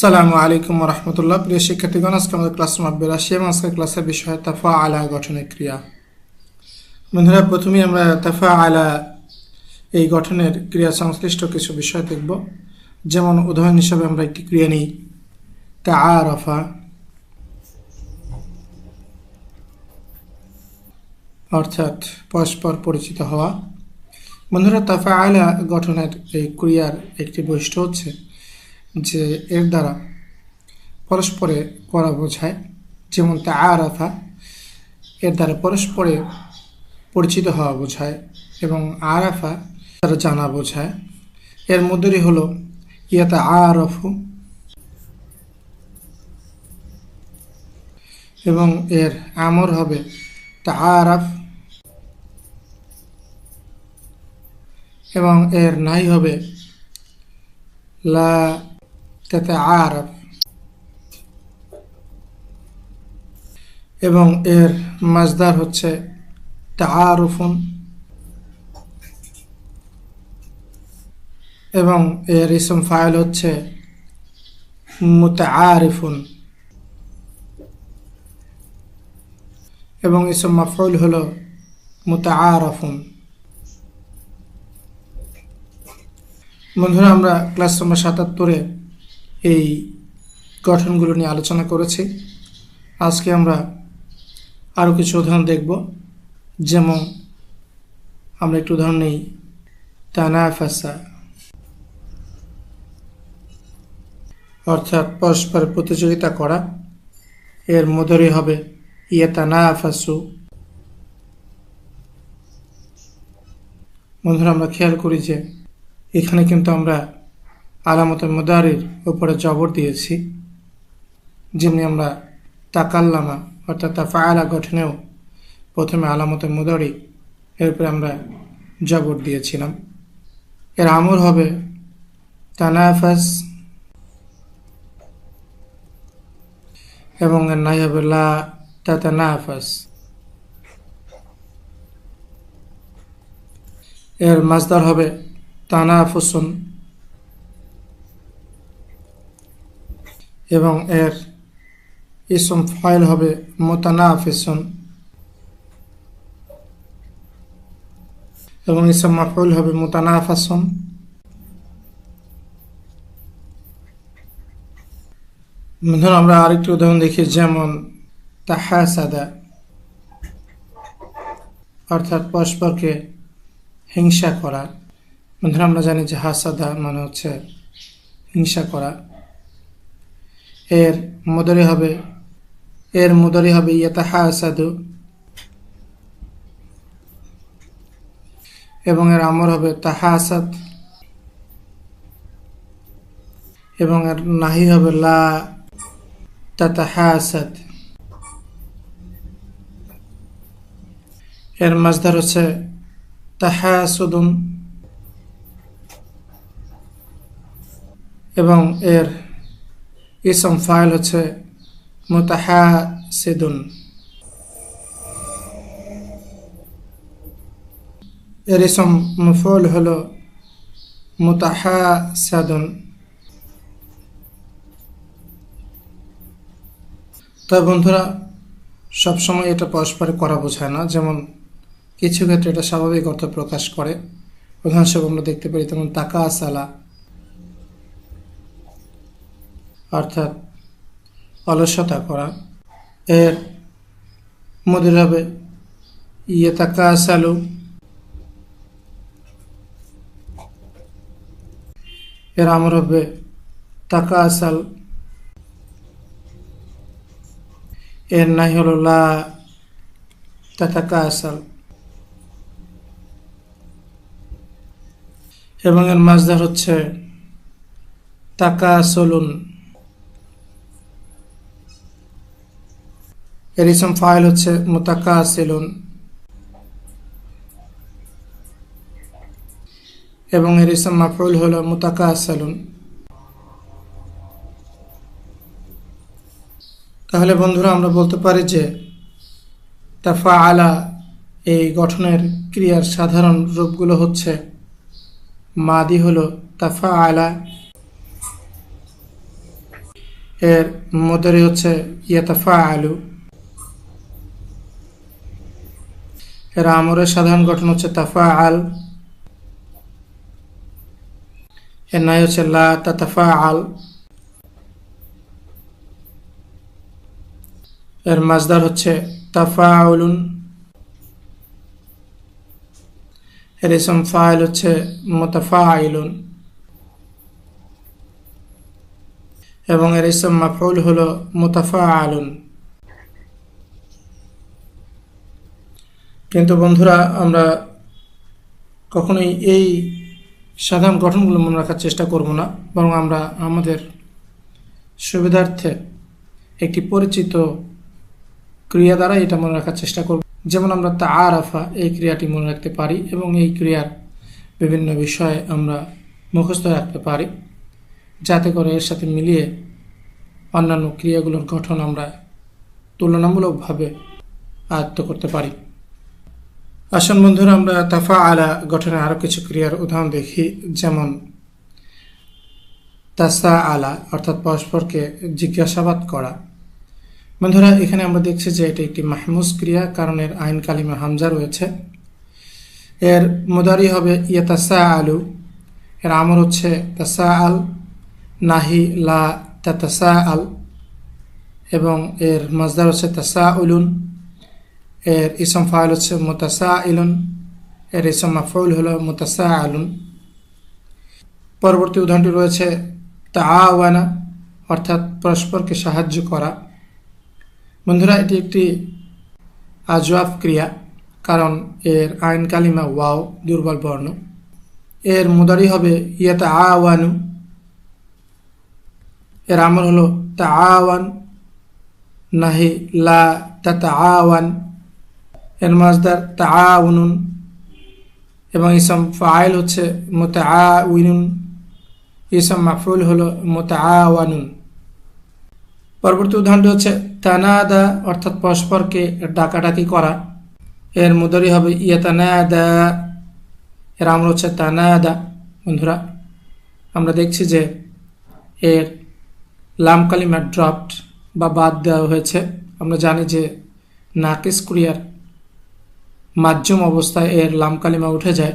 সালামু আলাইকুম রহমতুল্লাহ। প্রিয় শিক্ষার্থীগণ, আজকে আমাদের ক্লাস নম্বর বিরাশি এবং আজকের ক্লাসের বিষয় তাফা আলা গঠনের ক্রিয়া। বন্ধুরা, প্রথমেই আমরা তাফা আলা এই গঠনের ক্রিয়া সংশ্লিষ্ট কিছু বিষয় দেখব। যেমন উদাহরণ হিসাবে আমরা একটি ক্রিয়া নিই। তা আরফা অর্থাৎ পরস্পর পরিচিত হওয়া। বন্ধুরা তাফা আলা গঠনের এই ক্রিয়ার একটি বৈশিষ্ট্য হচ্ছে যে এর দ্বারা পরস্পরে করা বোঝায়, যেমন তা আরাফা, এর দ্বারা পরস্পরে পরিচিত হওয়া বোঝায় এবং আরাফা তারা জানা বোঝায়। এর মধ্যেই হলো ইয়াতা আরফু এবং এর আমর হবে তা আরাফ এবং এর নাই হবে লা তেতাআরব এবং এর মাজদার হচ্ছে তাআরুফুন এবং এর ইসম ফাইল হচ্ছে মুতাআরিফুন এবং ইসম মাফউল হলো মুতাআরফুন বন্ধুরা, আমরা ক্লাস নম্বর সাতাত্তরে এই গঠনগুলো নিয়ে আলোচনা করেছি। আজকে আমরা আরও কিছু উদাহরণ দেখব। যেমন আমরা একটু উদাহরণ নেই। তানাফাসা। অর্থাৎ পরস্পর প্রতিযোগিতা করা। এর মধ্যে হবে ইয়ে তানাফাসু বন্ধুরা, আমরা খেয়াল করি যে এখানে কিন্তু আমরা আলামতের মোদারির উপরে জবর দিয়েছি যেমনি আমরা তাকাল্লামা অর্থাৎ তা ফায়লা গঠনেও প্রথমে আলামতের মোদারি এর উপরে আমরা জবর দিয়েছিলাম। এর আমর হবে তানাফাস এবং এর নাই হবে লা তাতানাফাস। এর মাজদার হবে তানাফুসুন। এবং এর ইসম ফাইল হবে মোতানাফিসন। এবং ইসম মাফুল হবে মোতানাফাসন। ধরুন আমরা আরেকটি উদাহরণ দেখি, যেমন তাহাসাদা। অর্থাৎ পরস্পরকে হিংসা করা। ধরুন আমরা জানি যে হাসাদা মানে হচ্ছে হিংসা করা। এর মুদরি হবে, এর মুদরি হবে ইয়াতাহাসাদু, এবং এর আমর হবে তাহা আসাদ এবং এর নাহি হবে লা তাহা তাতাহাসাদ। এর মাজদার হচ্ছে তাহাসুদুন, এবং এর ইসম ফাইল হচ্ছে মোতাহা সেদুন এর ইসম মফুল হলো মুতাহাসাদুন। তবে বন্ধুরা, সবসময় এটা পরস্পরে করা বোঝায় না। যেমন, কিছু ক্ষেত্রে এটা স্বাভাবিক অর্থ প্রকাশ করে। উদাহরণস্বরূপ আমরা দেখতে পারি তেমন তাকা আসালা অর্থাৎ অলসতা করা। এর মধ্যে হবে ইয়ে তাকা সালু এর আমর হবে তাকা আসাল এর নাই হলো লা আসাল এবং এর মাজদার হচ্ছে তাকা এর ইসম ফাইল হচ্ছে মুতাকা সেলুন এবং এর ইসম মাফুল হলো মুতাকা সেলুন তাহলে বন্ধুরা, আমরা বলতে পারি যে তাফা আলা এই গঠনের ক্রিয়ার সাধারণ রূপগুলো হচ্ছে মাদি হলো তাফা আলা এর মদারি হচ্ছে ইয়াতাফা আলু এর আমরের সাধারণ গঠন হচ্ছে তাফা আল এর নাই হচ্ছে লা আল এর মাজদার হচ্ছে তাফা আউলুন এর ইসম ফাইল হচ্ছে মোতাফা আইলুন এবং এর ইসম মাফউল হলো মোতাফা আলুন কিন্তু বন্ধুরা, আমরা কখনোই এই সাধারণ গঠনগুলো মনে রাখার চেষ্টা করব না, বরং আমরা আমাদের সুবিধার্থে একটি পরিচিত ক্রিয়া দ্বারা এটা মনে রাখার চেষ্টা করব। যেমন আমরা তা আরাফা এই ক্রিয়াটি মনে রাখতে পারি এবং এই ক্রিয়ার বিভিন্ন বিষয়ে আমরা মুখস্থ রাখতে পারি, যাতে করে এর সাথে মিলিয়ে অন্যান্য ক্রিয়াগুলোর গঠন আমরা তুলনামূলকভাবে আয়ত্ত করতে পারি। আসুন বন্ধুরা, আমরা তাফা আলা গঠনে আরও কিছু ক্রিয়ার উদাহরণ দেখি। যেমন তাসা আলা অর্থাৎ পরস্পরকে জিজ্ঞাসাবাদ করা। বন্ধুরা, এখানে আমরা দেখছি যে এটি একটি মাহমুজ ক্রিয়া কারণ এর আইন কালিমা হামজা রয়েছে। এর মোদারি হবে ইয়া তাসা আলু এর আমর হচ্ছে তাসা আল নাহি লা তাসা আল এবং এর মজদার হচ্ছে তাসা উলুন এর ইসম ফাইল হচ্ছে মোতাসা ইলুন এর ইসম মাফউল হলো মোতাসা আলুন পরবর্তী উদাহরণটি রয়েছে তাওয়ানা অর্থাৎ পরস্পরকে সাহায্য করা। বন্ধুরা, এটি একটি আজওয়াব ক্রিয়া, কারণ এর আইন কালিমা ওয়াও, দুর্বল বর্ণ। এর মুদারি হবে ইয়াতা আওয়ানু এর আমল হলো তা আওয়ান নাহি লা তা আওয়ান এর মাজদার তা আউনুন এবং ইসম ফাইল হচ্ছে মোতা আউনুন ইসম মাফুল হলো মোতা আওয়ানুন পরবর্তী উদাহরণটি হচ্ছে তানাদা, অর্থাৎ পরস্পরকে ডাকাডাকি করা। এর মুদরি হবে ইয়াতানাদা। এর আমল হচ্ছে তানাদা। বন্ধুরা, আমরা দেখছি যে এর লাম কালিমা ড্রপড বা বাদ দেওয়া হয়েছে। আমরা জানি যে নাকিস ক্রিয়ার মাধ্যম অবস্থায় এর লামকালিমা উঠে যায়।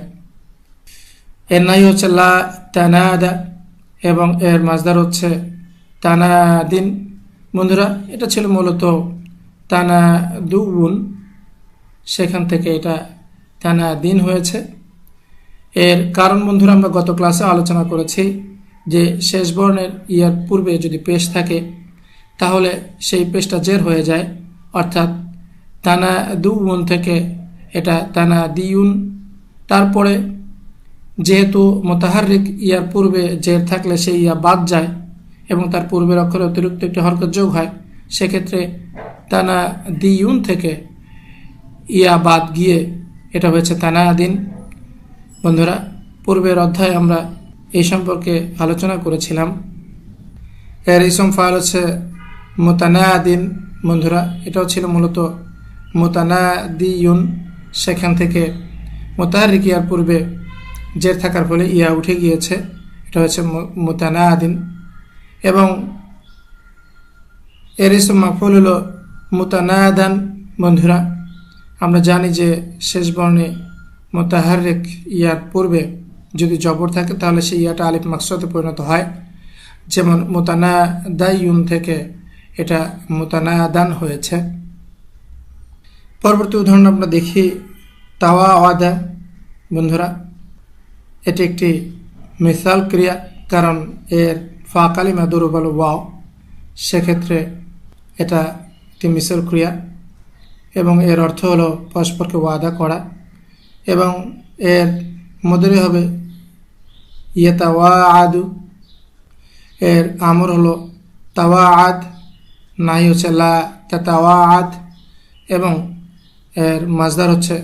এর নাই হচ্ছে লা তানাদা এবং এর মাজদার হচ্ছে তানাদিন। বন্ধুরা, এটা ছিল মূলত তানা দুগুন সেখান থেকে এটা তানা দিন হয়েছে। এর কারণ বন্ধুরা, আমরা গত ক্লাসে আলোচনা করেছি যে শেষ বর্ণের ইয়ার পূর্বে যদি পেশ থাকে, তাহলে সেই পেশটা জের হয়ে যায়। অর্থাৎ তানা দুগুন থেকে এটা তানা দিউন। তারপরে যেহেতু মোতাহারিক ইয়ার পূর্বে জের থাকলে সেই ইয়া বাদ যায় এবং তার পূর্বের অক্ষরে অতিরিক্ত একটি হরকত যোগ হয়, সেক্ষেত্রে তানা দিউন থেকে ইয়া বাদ গিয়ে এটা হয়েছে তানা দিন। বন্ধুরা, পূর্বের অধ্যায়ে আমরা এই সম্পর্কে আলোচনা করেছিলাম। এর ইসম ফাইল হচ্ছে মোতানাদিন বন্ধুরা, এটাও ছিল মূলত মোতানাদিউন সেখান থেকে মোতাহারিক ইয়ার পূর্বে জের থাকার ফলে ইয়া উঠে গিয়েছে। এটা হচ্ছে মোতানাদিন। এবং এর ইসম মাফুল হলো মোতানাদান, বন্ধুরা। আমরা জানি যে শেষ বর্ণে মোতাহারিক ইয়ার পূর্বে যদি জবর থাকে, তাহলে সেই ইয়াটা আলিফ মাকসদে পরিণত হয়। যেমন মোতানা থেকে এটা মোতানাদান হয়েছে। পরবর্তী উদাহরণ আমরা দেখি তাওয়া আওয়াদা। বন্ধুরা, এটি একটি মিসাল ক্রিয়া, কারণ এর ফা কালিমা দুর্বল ওয়াও। সেক্ষেত্রে এটা একটি মিসল ক্রিয়া, এবং এর অর্থ হলো পরস্পরকে ওয়াদা করা, এবং এর মধ্যে হবে ইয়েতা ওয়া আদু এর আমর হলো তাওয়া আদ নাই হচ্ছে লা তাওয়া আদ এবং এর মাজদার হচ্ছে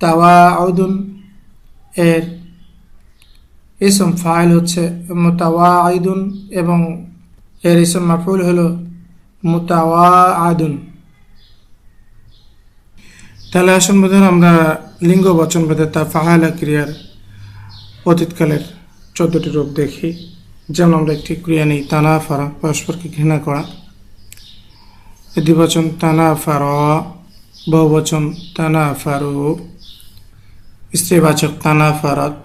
তাওয়া আউদুন এর ইসম ফাইল হচ্ছে মোতাওয়া আইদুন এবং এর ইসম মাফুল হলো মোতাওয়া আদুন তাহলে আসুন বোধহয় আমরা লিঙ্গ বচন ভেদে তা ফাহালা ক্রিয়ার অতীতকালের চোদ্দটি রূপ দেখি। যেমন আমরা একটি ক্রিয়া নেই তানা ফারা পরস্পরকে ঘৃণা করা। দ্বিবচন তানা ফার বহুবচন তানা ফারু স্ত্রীবাচক তানা ফারত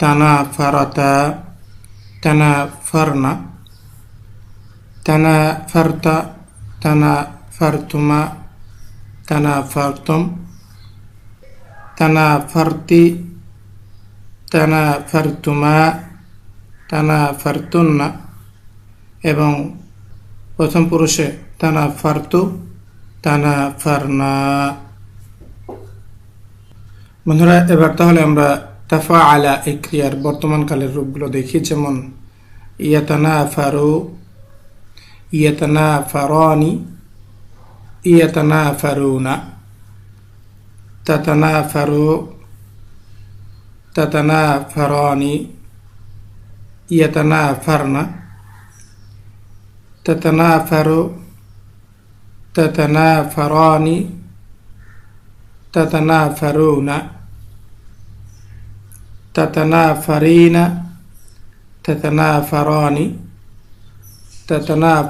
তানা ফারতা তানা ফারনা তানা ফারতা তানা ফারতুমা তানা ফারতুম তানা ফারতি তানা ফারতুমা তানা ফারতুন্না এবং প্রথম পুরুষে তানা ফারতু তানা ফারনা। বন্ধুরা, এবার তাহলে আমরা তাফা আলা এই ক্রিয়ার বর্তমানকালের রূপগুলো দেখি। যেমন ইয়াতানা ফারু ইয়াতানা ফারানি ইয়াতানা ফারুনা তাতানা ফারু তাতানা ফারানি ইয়াতানা ফারনা তাতানা ফারু ফারানি তাতানা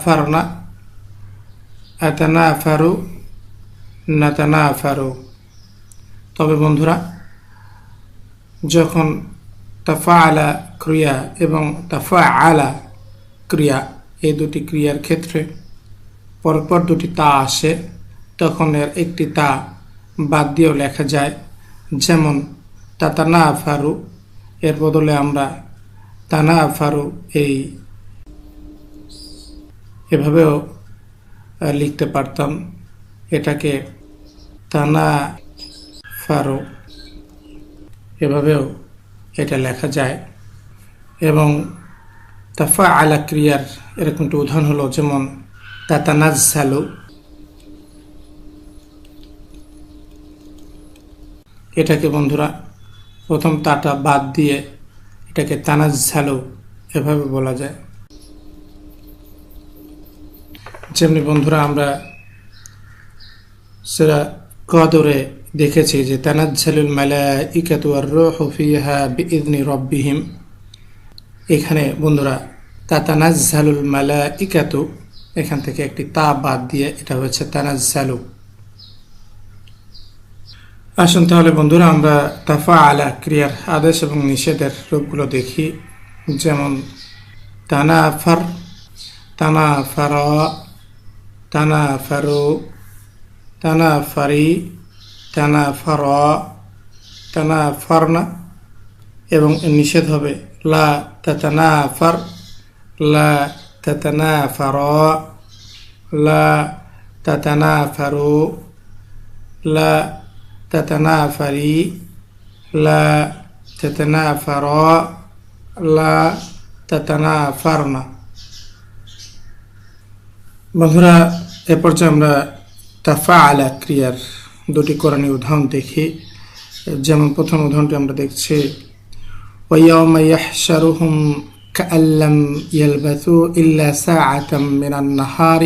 ফারনা আতানা ফারু নাতানা ফারু তবে বন্ধুরা, যখন তাফা আলা ক্রিয়া এবং তাফা আলা ক্রিয়া, এই দুটি ক্রিয়ার ক্ষেত্রে পরপর দুটি তা আসে, তখন এর একটি তা বাদ দিয়েও লেখা যায়, যেমন তাতানা আফারু এর বদলে আমরা তানা আফারু এই, এভাবেও লিখতে পারতাম, এটাকে তানা ফারু এভাবেও এটা লেখা যায়, এবং তাফা আলা ক্রিয়ার এরকম একটি উদাহরণ হলো, যেমন তাতানাজ সালু এটাকে বন্ধুরা প্রথম তাটা বাদ দিয়ে এটাকে তানাজ ঝালু এভাবে বলা যায়। যেমনি বন্ধুরা আমরা সেরা কদরে দেখেছি যে তানাজ্জালুল মালাইকাতু আর রূহু ফিহা বিইذনি রব্বিহিম। এখানে বন্ধুরা তাতানাজ্জালুল মালাইকাতু এখান থেকে একটি তা বাদ দিয়ে এটা হচ্ছে তানাজ্জালু। আসুন তাহলে বন্ধুরা, আমরা তাফা আলা ক্রিয়ার আদেশ এবং নিষেধের রূপগুলো দেখি। যেমন তানা ফার তানা ফার তানা ফারু তানা ফারি তানা ফার তানা ফারনা এবং নিষেধ হবে লা তাতানা ফার লা তাতানা ফার লা তাতানা ফারু লা تتنافري لا تتنافرا لا تتنافرن বন্ধুরা এ পর্যায়ে আমরা তাফা আলা ক্রিয়ার দুটি কোরআনী উদাহরণ দেখি যেমন প্রথম উদাহরণটি আমরা দেখছি ويوم يحشرهم كأن لم يلبثوا إلا ساعة من النهار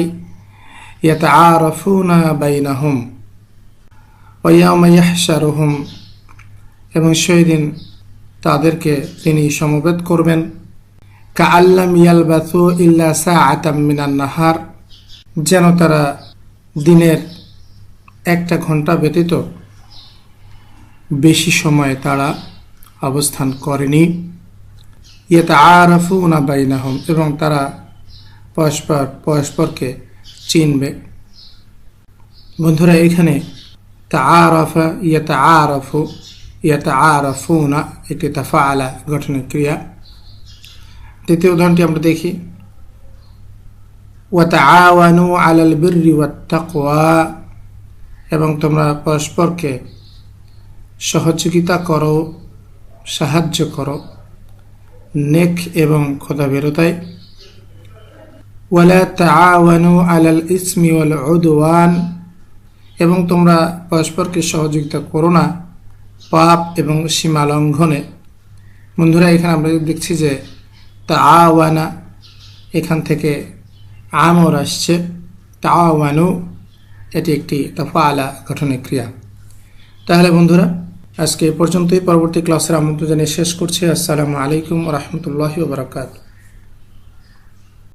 يتعارفون بينهم ওয়ামাইয়াহসারুহুম এবং সেই দিন তাদেরকে তিনি সমবেত করবেন কা আল্লাম ইয়ালবাথু ইল্লা সা আতাম মিনান নাহার যেন তারা দিনের একটা ঘন্টা ব্যতীত বেশি সময় তারা অবস্থান করেনি ইয়েতে আরফু উনা বাইনাহম, এবং তারা পরস্পর, পরস্পরকে চিনবে। বন্ধুরা, এখানে তা আরফা ইয়েতে আরফু ইয়েতে আরফু উনা একটি তাফা আলা গঠনের ক্রিয়া। দ্বিতীয় উদাহরণটি আমরা দেখি। ওয়াতাওয়ানু আলাল বিরি ওয়াত্তাকওয়া এবং তোমরা পরস্পরকে সহযোগিতা করো, সাহায্য করো। নেক এবং ক্ষতাভীরতায় ওয়ালা তাআওয়ানু আলাল ইসমি ওয়াল উদওয়ান। এবং তোমরা পরস্পরকে সহযোগিতা করো না, পাপ এবং সীমা লঙ্ঘনে। বন্ধুরা, এখানে আমরা দেখছি যে তা আওয়ানা এখান থেকে আমর আসছে। তা আওয়ানু এটি একটি তফা আলা গঠনের ক্রিয়া। তাহলে বন্ধুরা আজকে পর্যন্তই। পরবর্তী ক্লাসের আমন্ত্রণ জানিয়ে শেষ করছি। আসসালামু আলাইকুম রহমতুল্লাহি বারকাত